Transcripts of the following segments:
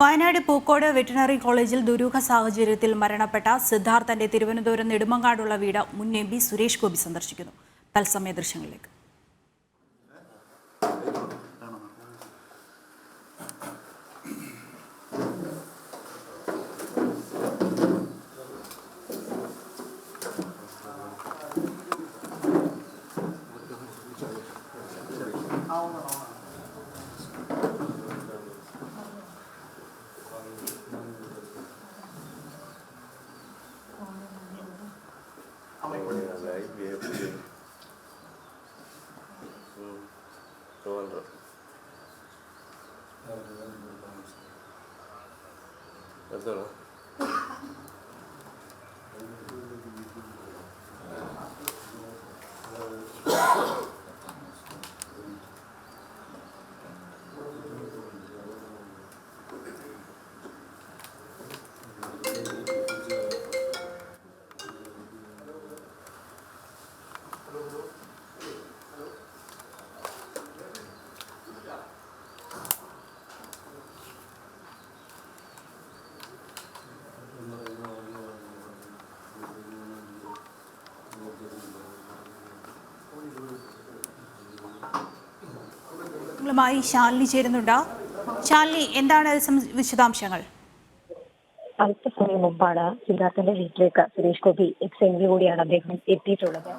Wayanad Pookode veterinary കോളേജിൽ ദുരൂഹ സാഹചര്യത്തിൽ മരണപ്പെട്ട സിദ്ധാർത്ഥന്റെ തിരുവനന്തപുരം നെടുമങ്ങാടുള്ള വീട് മുൻ എം പി സുരേഷ് ഗോപി സന്ദർശിക്കുന്നു. തത്സമയ ദൃശ്യങ്ങളിലേക്ക്. That's all right. നിങ്ങളുമായി ശാലിനി ചേരുന്നുണ്ട്. ശാലിനി എന്താണ് വിശദാംശങ്ങൾ? അല്പസമയം മുമ്പാണ് സിദ്ധാർത്ഥന്റെ വീട്ടിലേക്ക് സുരേഷ് ഗോപി എക്സ് എം കൂടിയാണ് അദ്ദേഹം എത്തിയിട്ടുള്ളത്.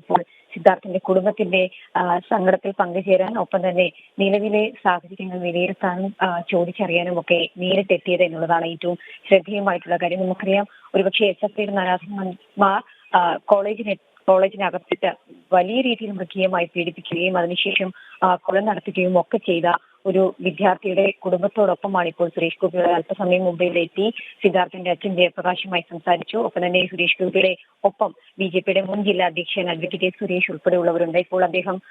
ഇപ്പോൾ സിദ്ധാർത്ഥന്റെ കുടുംബത്തിന്റെ സങ്കടത്തിൽ പങ്കുചേരാൻ ഒപ്പം തന്നെ നിലവിലെ സാഹചര്യങ്ങൾ വിലയിരുത്താനും ചോദിച്ചറിയാനും ഒക്കെ നേരിട്ടെത്തിയത് എന്നുള്ളതാണ് ഏറ്റവും ശ്രദ്ധേയമായിട്ടുള്ള കാര്യം. നമുക്കറിയാം ഒരുപക്ഷെ എസ് എഫ് ഐയുടെ നരാധന്മാർ കോളേജിനെ കോളേജിനകത്തിട്ട് വലിയ രീതിയിൽ മൃഗീയമായി പീഡിപ്പിക്കുകയും അതിനുശേഷം കൊല നടത്തുകയും ഒക്കെ ചെയ്ത ഒരു വിദ്യാർത്ഥിയുടെ കുടുംബത്തോടൊപ്പമാണ് ഇപ്പോൾ സുരേഷ് ഗോപിയുടെ അല്പസമയം മുംബൈയിലെത്തി സിദ്ധാർത്ഥന്റെ അച്ഛൻ ജയപ്രകാശുമായി സംസാരിച്ചു. ഒപ്പം തന്നെ സുരേഷ് ഗോപിയുടെ ഒപ്പം ബി ജെ പിയുടെ മുൻ ജില്ലാ അധ്യക്ഷൻ അഡ്വക്കേറ്റ് സുരേഷ് ഉൾപ്പെടെയുള്ളവരുണ്ട്. ഇപ്പോൾ അദ്ദേഹം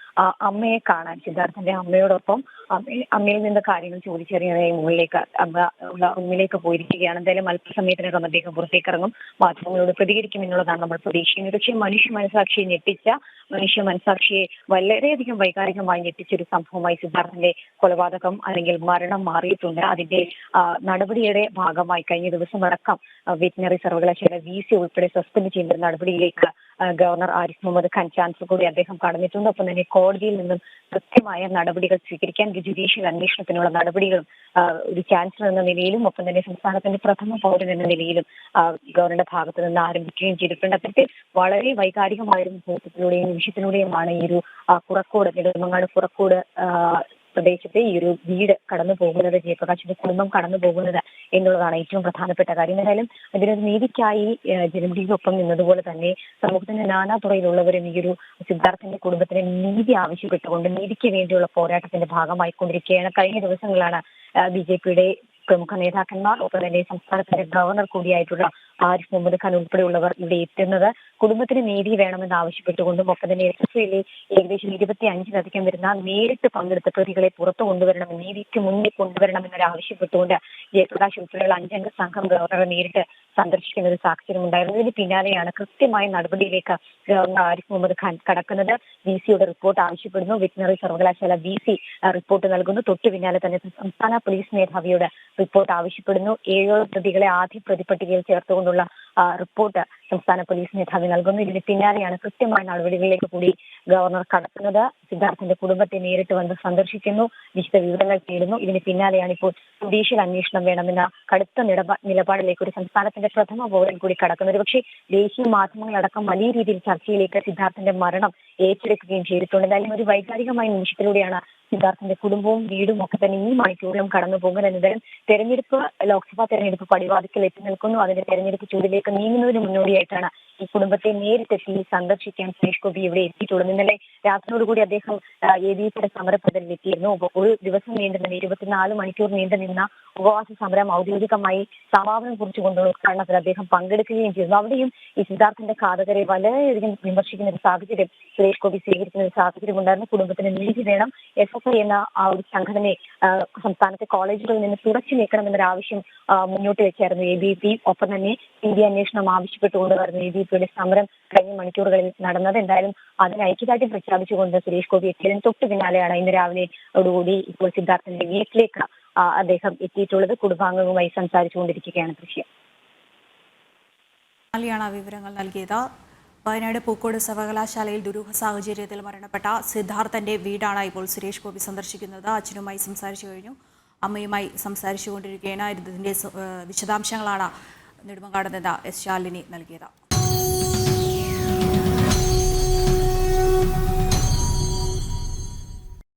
അമ്മയെ കാണാൻ സിദ്ധാർത്ഥന്റെ അമ്മയോടൊപ്പം അമ്മ- അമ്മയിൽ നിന്ന് കാര്യങ്ങൾ ചോദിച്ചറിയാനായി മുകളിലേക്ക് റൂമിലേക്ക് പോയിരിക്കുകയാണ്. എന്തായാലും അല്പസമയത്തിനകം അദ്ദേഹം പുറത്തേക്ക് ഇറങ്ങും മാധ്യമങ്ങളോട് പ്രതികരിക്കും എന്നുള്ളതാണ് നമ്മൾ പ്രതീക്ഷിക്കുന്നത്. പക്ഷേ മനുഷ്യ മനസാക്ഷിയെ ഞെട്ടിച്ച മനുഷ്യ മനസാക്ഷിയെ വളരെയധികം വൈകാരികമായി ഞെട്ടിച്ച ഒരു സംഭവമായി സിദ്ധാർത്ഥന്റെ കൊലപാതകം അല്ലെങ്കിൽ മരണം മാറിയിട്ടുണ്ട്. അതിന്റെ നടപടിയുടെ ഭാഗമായി കഴിഞ്ഞ ദിവസം അടക്കം വെറ്റിനറി സർവകലാശാല വി സി ഉൾപ്പെടെ സസ്പെൻഡ് ചെയ്യുന്ന നടപടിയിലേക്ക് ഗവർണർ ആരിഫ് മുഹമ്മദ് ഖാൻ ചാൻസലർ കൂടി അദ്ദേഹം കടന്നിട്ടുണ്ട്. ഒപ്പം തന്നെ കോടതിയിൽ നിന്നും കൃത്യമായ നടപടികൾ സ്വീകരിക്കാൻ ജുഡീഷ്യൽ അന്വേഷണത്തിനുള്ള നടപടികളും ഒരു ചാൻസലർ എന്ന നിലയിലും ഒപ്പം തന്നെ സംസ്ഥാനത്തിന്റെ പ്രഥമ പൗരൻ എന്ന നിലയിലും ഗവർണറുടെ ഭാഗത്ത് നിന്ന് ആരംഭിക്കുകയും ചെയ്തിട്ടുണ്ട്. അത്തരത്തിൽ വളരെ വൈകാരികമായ ഒരു മുഹൂർത്തത്തിലൂടെയും നിമിഷത്തിലൂടെയുമാണ് ഈ ഒരു പുറക്കോട് നെടുമങ്ങാട് പുറക്കോട് പ്രദേശത്തെ ഈ ഒരു വീട് കടന്നു പോകുന്നത് ജയപ്രകാശിന്റെ കുടുംബം കടന്നു പോകുന്നത് എന്നുള്ളതാണ് ഏറ്റവും പ്രധാനപ്പെട്ട കാര്യം. എന്തായാലും അതിനൊരു നീതിക്കായി ജനവിധിക്കൊപ്പം നിന്നതുപോലെ തന്നെ സമൂഹത്തിന്റെ നാനാ തുറയിലുള്ളവരും ഈ ഒരു സിദ്ധാർത്ഥന്റെ കുടുംബത്തിന് നീതി ആവശ്യപ്പെട്ടുകൊണ്ട് നീതിക്ക് വേണ്ടിയുള്ള പോരാട്ടത്തിന്റെ ഭാഗമായി കൊണ്ടിരിക്കുകയാണ് കഴിഞ്ഞ ദിവസങ്ങളാണ് ബി ജെ പിയുടെ പ്രമുഖ നേതാക്കന്മാർ ഒപ്പം തന്നെ സംസ്ഥാനത്തിന്റെ ഗവർണർ കൂടിയായിട്ടുള്ള ആരിഫ് മുഹമ്മദ് ഖാൻ ഉൾപ്പെടെയുള്ളവർ ഇവിടെ എത്തുന്നത്. കുടുംബത്തിന് നീതി വേണമെന്ന് ആവശ്യപ്പെട്ടുകൊണ്ടും ഒപ്പം തന്നെ എസ് എസ് ഐയിലെ ഏകദേശം ഇരുപത്തി അഞ്ചിലധികം വരുന്ന നേരിട്ട് പങ്കെടുത്ത പ്രതികളെ പുറത്തു കൊണ്ടുവരണം നീതിക്ക് മുന്നിൽ കൊണ്ടുവരണമെന്നൊരു ആവശ്യപ്പെട്ടുകൊണ്ട് ജയപ്രകാശ് ഉൾപ്പെടെയുള്ള അഞ്ചംഗ സംഘം ഗവർണറെ നേരിട്ട് സന്ദർശിക്കുന്ന ഒരു സാഹചര്യം ഉണ്ടായിരുന്നു. ഇതിന് പിന്നാലെയാണ് കൃത്യമായ നടപടിയിലേക്ക് ഗവർണർ ആരിഫ് മുഹമ്മദ് ഖാൻ കടക്കുന്നത്. വി സിയുടെ റിപ്പോർട്ട് ആവശ്യപ്പെടുന്നു. വെറ്റിനറി സർവകലാശാല വി സി റിപ്പോർട്ട് നൽകുന്നു. തൊട്ടു പിന്നാലെ തന്നെ സംസ്ഥാന പോലീസ് മേധാവിയുടെ റിപ്പോർട്ട് ആവശ്യപ്പെടുന്നു. ഏഴോ പ്രതികളെ ആദ്യ പ്രതിപട്ടികയിൽ ചേർത്തുകൊണ്ടുള്ള റിപ്പോർട്ട് സംസ്ഥാന പോലീസ് മേധാവി നൽകുന്നു. ഇതിന് പിന്നാലെയാണ് കൃത്യമായ നടപടികളിലേക്ക് കൂടി ഗവർണർ കടക്കുന്നത് സിദ്ധാർത്ഥിന്റെ കുടുംബത്തെ നേരിട്ട് വന്ന് സന്ദർശിക്കുന്നു വിശദ വിവരങ്ങൾ തേടുന്നു. ഇതിന് പിന്നാലെയാണ് ഇപ്പോൾ ജുഡീഷ്യൽ അന്വേഷണം വേണമെന്ന കടുത്ത നിലപാ നിലപാടിലേക്ക് ഒരു സംസ്ഥാനത്തിന്റെ പ്രഥമ പൗരൻ കൂടി കടക്കുന്നത്. പക്ഷേ ദേശീയ മാധ്യമങ്ങളടക്കം വലിയ രീതിയിൽ ചർച്ചയിലേക്ക് സിദ്ധാർത്ഥിന്റെ മരണം ഏറ്റെടുക്കുകയും ചെയ്തിട്ടുണ്ട്. എന്തായാലും ഒരു വൈകാരികമായ നിമിഷത്തിലൂടെയാണ് സിദ്ധാർത്ഥന്റെ കുടുംബവും വീടും ഒക്കെ തന്നെ ഈ മണിക്കൂറിലും കടന്നു പോകുന്ന എന്നതിലും തെരഞ്ഞെടുപ്പ് ലോക്സഭാ തെരഞ്ഞെടുപ്പ് പടിവാതിക്കൽ എത്തി നിൽക്കുന്നു. അതിന്റെ തെരഞ്ഞെടുപ്പ് ചൂടിലേക്ക് നീങ്ങുന്നതിന് മുന്നോടിയായിട്ടാണ് ഈ കുടുംബത്തെ നേരിട്ടെത്തി സന്ദർശിക്കാൻ സുരേഷ് ഗോപി ഇവിടെ എത്തിയിട്ടുള്ളത് ഇന്നലെ രാത്രിയോടുകൂടി അദ്ദേഹം എ ഡി എഫിന്റെ സമരപ്പതിൽ എത്തിയിരുന്നു. ഒരു ദിവസം നീണ്ടുനിന്ന ഇരുപത്തിനാല് മണിക്കൂർ നീണ്ടുനിന്ന ഉപവാസ സമരം ഔദ്യോഗികമായി സമാപനം കുറിച്ചുകൊണ്ടുള്ള ഉദ്ഘാടനത്തിൽ അദ്ദേഹം പങ്കെടുക്കുകയും ചെയ്തു. അവിടെയും ഈ സിദ്ധാർത്ഥന്റെ ഘാതകരെ വളരെയധികം വിമർശിക്കുന്ന ഒരു സാഹചര്യം സുരേഷ് ഗോപി സ്വീകരിക്കുന്ന ഒരു സാഹചര്യം ഉണ്ടായിരുന്നു. കുടുംബത്തിന് നീതി വേണം. എസ് എഫ് ഐ എന്ന ആ ഒരു സംഘടനയെ സംസ്ഥാനത്തെ കോളേജുകളിൽ നിന്ന് തുടച്ചു നീക്കണമെന്നൊരു ആവശ്യം മുന്നോട്ട് വെച്ചായിരുന്നു എ ബി പി ഒപ്പം തന്നെ സി ബി അന്വേഷണം ആവശ്യപ്പെട്ടുകൊണ്ട് വരുന്ന എ ബി ഡി പിയുടെ സമരം കഴിഞ്ഞ മണിക്കൂറുകളിൽ നടന്നത്. എന്തായാലും അതിന് ഐക്യദാർഢ്യം പ്രഖ്യാപിച്ചുകൊണ്ട് സുരേഷ് ഗോപി എത്തിയതിന് തൊട്ട് പിന്നാലെയാണ് ഇന്ന് രാവിലെ ഓടുകൂടി ഇപ്പോൾ സിദ്ധാർത്ഥന്റെ വീട്ടിലേക്ക് അദ്ദേഹം എത്തിയിട്ടുള്ളത്. കുടുംബാംഗങ്ങളുമായി സംസാരിച്ചുകൊണ്ടിരിക്കുകയാണ് ദൃശ്യം. വിവരങ്ങൾ നൽകിയത്. വയനാട് പൂക്കോട് സർവകലാശാലയിൽ ദുരൂഹ സാഹചര്യത്തിൽ മരണപ്പെട്ട സിദ്ധാർത്ഥന്റെ വീടാണ് ഇപ്പോൾ സുരേഷ് ഗോപി സന്ദർശിക്കുന്നത്. അച്ഛനുമായി സംസാരിച്ചു കഴിഞ്ഞു. അമ്മയുമായി സംസാരിച്ചു കൊണ്ടിരിക്കുകയാണ് ഇതിന്റെ വിശദാംശങ്ങളാണ് നെടുമങ്ങാട് നിന്ന് എസ് ശാലിനി നൽകിയത്.